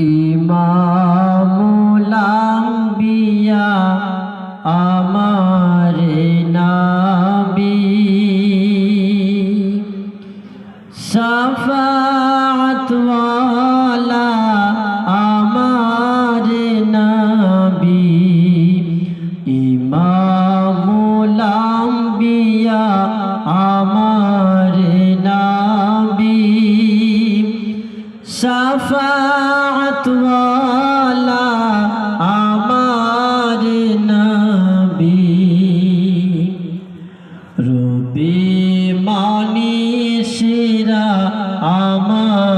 ইমামুল আম্বিয়া আমার নাবি। সাফাতওয়ালা আমার নাবি। ইমামুল আম্বিয়া আমার নাবি। সাফাতওয়ালা আমার রবি মানি শিরা আমার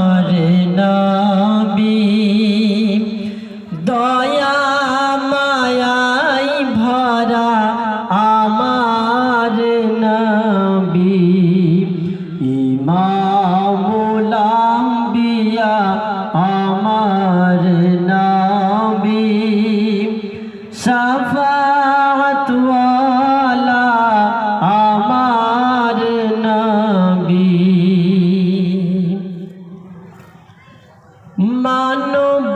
সাফাতওয়ালা আমার নবী। মানব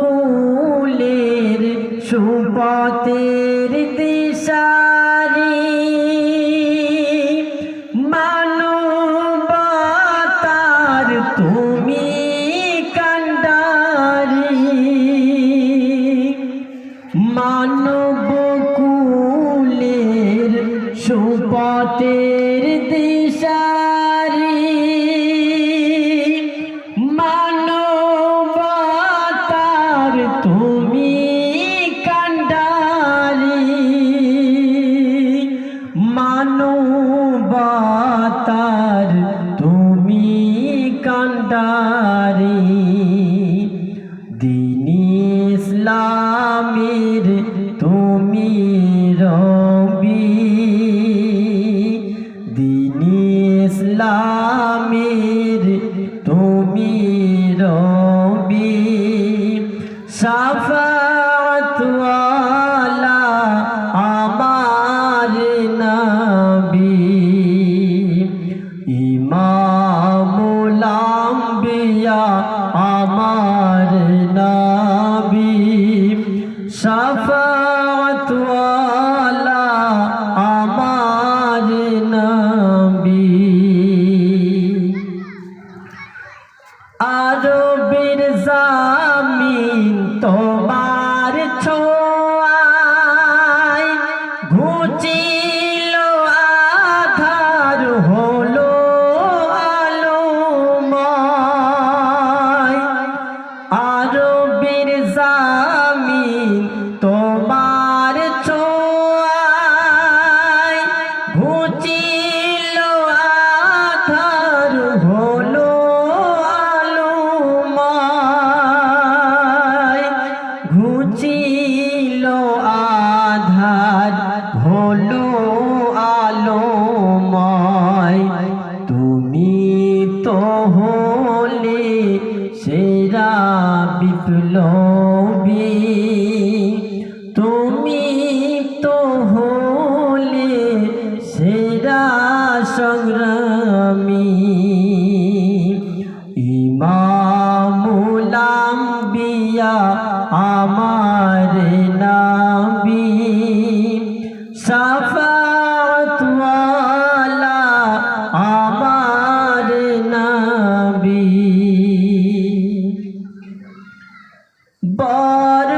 কুলের সুপতের সুপতের দিশারি মানবতার তুমি কান্ডারি মানবতার তুমি কান্ডারি সাফাতওয়ালা আধার হলো আলোময়। তুমি তো হলে সেরা বিপ্লবী। তুমি তো হলে সেরা সংগ্রামী। সাফাতওয়ালা আমার নাবি। বর্বর